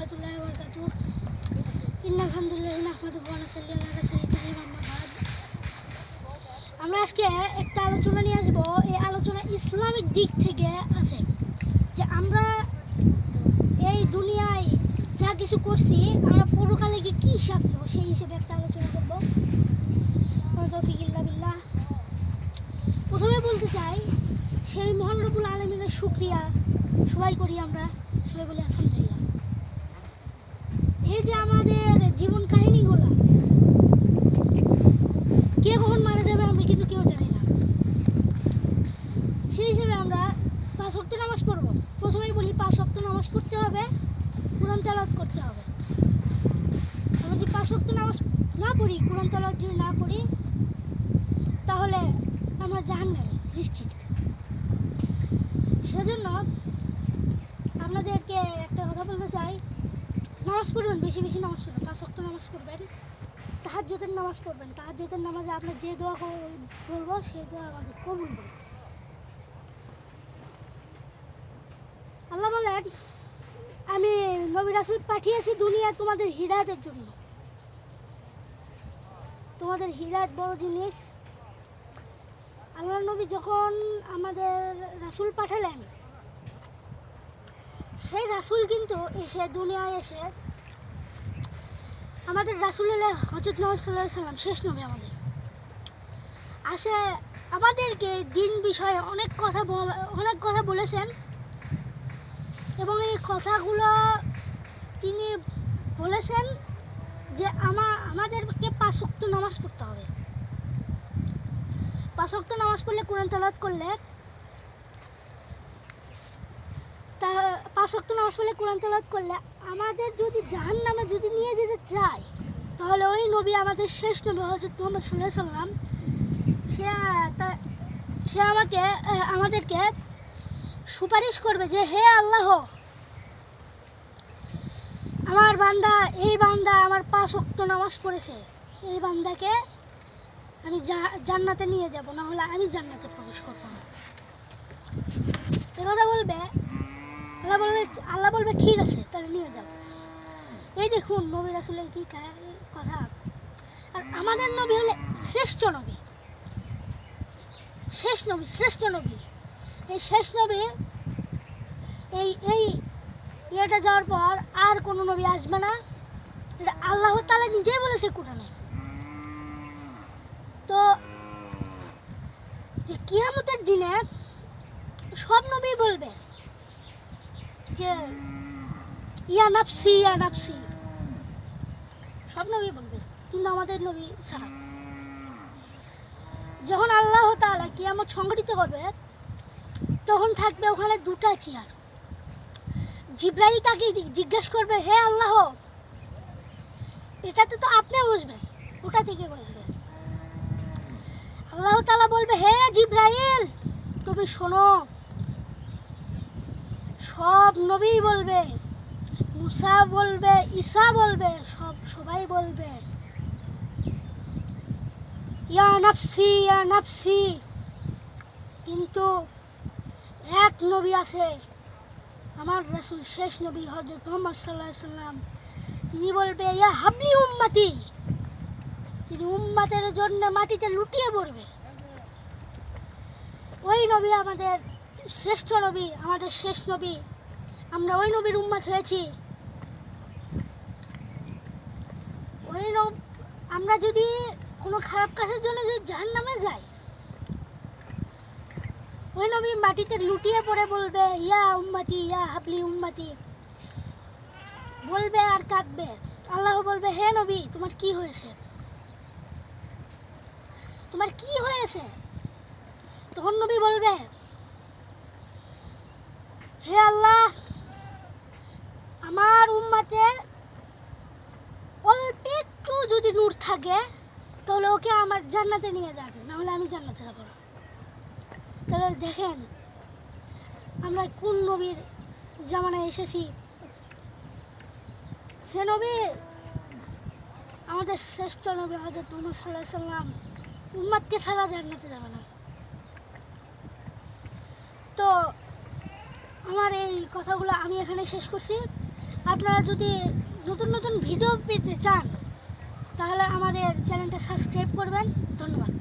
রহমতুল্লাহ বরকাত ইন্না আলহামদুলিল্লাহ নুসাল্লি আলা রাসূলিল কারীম আমরা আজকে একটা আলোচনা নিয়ে আসব, এই আলোচনা ইসলামিক দিক থেকে আছে। যে আমরা এই দুনিয়ায় যা কিছু করছি, আমরা পরকালে গিয়ে কী হিসাব দেবো, সেই হিসেবে একটা আলোচনা করব। তৌফিকিল্লা বিল্লাহ। প্রথমে বলতে চাই, সেই মহান রবুল আলমিনের শুক্রিয়া সবাই করি আমরা সবাই বলি আলহামদুলিল্লাহ এই যে আমাদের জীবন কাহিনীগুলো কে কখন মারা যাবে আমরা কিন্তু কেউ জানি না সেই হিসেবে আমরা পাঁচ অক্ট নামাজ পড়ব। প্রথমেই বলি পাঁচ অক্ট নামাজ পড়তে হবে, কোরআন তেলাওয়াত করতে হবে। আমরা যদি পাঁচ অক্ট নামাজ না পড়ি, কোরআন তেলাওয়াত যদি না পড়ি, তাহলে আমরা জাহান্নামে নিশ্চিত। সেজন্য আপনাদেরকে একটা কথা বলতে চাই। নামাজ পড়বেন, বেশি বেশি নামাজ পড়বেন পাঁচ ওয়াক্ত নামাজ পড়বেন, তাহাজ্জুদের নামাজ পড়বেন। তাহার তাহাজ্জুদের নামাজে আপনার যে দোয়া বলব সেই দোয়া আমাদের কবুল করবে আল্লাহ বলেন আমি নবী রাসুল পাঠিয়েছি দুনিয়া তোমাদের হৃদায়তের জন্য। তোমাদের হৃদায়ত বড় জিনিস। আল্লাহ নবী যখন আমাদের রাসুল পাঠালেন, সেই রাসুল কিন্তু এসে দুনিয়ায় এসে আমাদের রাসুল হজরত মোহাম্মদ সাল্লাহ সাল্লাম, শেষ নবী আমাদের। আসে আমাদেরকে দিন বিষয়ে অনেক কথা অনেক কথা বলেছেন। এবং এই কথাগুলো তিনি বলেছেন যে আমা আমাদেরকে পাঁচ ওয়াক্ত নামাজ পড়তে হবে। পাঁচ ওয়াক্ত নামাজ পড়লে কোরআন তেলাওয়াত করলে তা পাঁচ ওয়াক্ত নামাজ পড়লে কোরআন তেলাওয়াত করলে আমাদের যদি জাহান নামে যদি নিয়ে যেতে চায়, তাহলে ওই নবী আমাদের শেষ নবী হজরত মোহাম্মদ সাল্লাহ সাল্লাম সে, তা- সে আমাকে আমাদেরকে সুপারিশ করবে যে হে আল্লাহ, আমার বান্দা, এই বান্দা আমার পাঁচ ওয়াক্ত নামাজ পড়েছে, এই বান্দাকে আমি জান্নাতে নিয়ে যাব না হলে আমি জান্নাতে প্রবেশ করব না। কথা বলবে? আল্লাহ বলবে আল্লাহ বলবে, ঠিক আছে, তাহলে নিয়ে যাও। এই দেখুন, নবী রাসুলের কি কথা। আর আমাদের নবী হলে শ্রেষ্ঠ নবী। শেষ নবী, শ্রেষ্ঠ নবী। এই শেষ নবী, এই এই ইয়েটা যাওয়ার পর আর কোনো নবী আসবে না। এটা আল্লাহ তালা নিজেই বলেছে কোরআনে। তো যে কিয়ামতের দিনে সব নবী বলবে যে, ইয়া নাফসি ইয়া নাফসি। সব নবী বলবে, কিন্তু আমাদের নবী ছাড়া। যখন আল্লাহ তাআলা কিয়ামত সংগঠিত করবে তখন থাকবে ওখানে দুটা চেয়ার জিব্রাইল তাকে জিজ্ঞেস করবে, হে আল্লাহ, এটাতে তো আপনি বসবেন, ওটা থেকে বসবে আল্লাহ তালা বলবে, হে জিব্রাইল, তুমি শোনো, সব নবী বলবে, মুসা বলবে, ঈসা বলবে, সব সবাই বলবে, ইয়া নাফসি ইয়া নাফসি, কিন্তু এক নবী আছে। আমার রাসূল শেষ নবী হযরত মুহাম্মদ আলাইহি সাল্লাম। তিনি বলবে, ইয়া হাবলি উম্মাতি। তিনি উম্মাতের জন্য মাটিতে লুটিয়ে পড়বে। ওই নবী আমাদের শ্রেষ্ঠ নবী, আমাদের শেষ নবী। আমরা ওই নবীর উম্মাত হয়েছি। ওই নব আমরা যদি কোনো খারাপ কাজের জন্য যদি জাহান নামে যাই ওই নবী মাটিতে লুটিয়ে পড়ে বলবে, ইয়া উম্মাতি, ইয়া হাবলি উম্মাতি। বলবে আর কাঁদবে। আল্লাহ বলবে, হে নবী, তোমার কি হয়েছে? তোমার কি হয়েছে? তখন নবী বলবে, হে আল্লাহ, আমার উম্মাতের অল্প একটু যদি নূর থাকে, তাহলে ওকে আমার জান্নাতে নিয়ে যান, নাহলে আমি জান্নাতে যাব না। তাহলে দেখেন, আমরা কোন নবীর জামানায় এসেছি? সে নবী আমাদের শ্রেষ্ঠ নবী হজরত মোহাম্মদ সাল্লাহ সাল্লাম উম্মাদকে ছাড়া জান্নাতে যাবে না। তো আমার এই কথাগুলো আমি এখানে শেষ করছি। আপনারা যদি নতুন নতুন ভিডিও পেতে চান, তাহলে আমাদের চ্যানেলটা সাবস্ক্রাইব করবেন। ধন্যবাদ।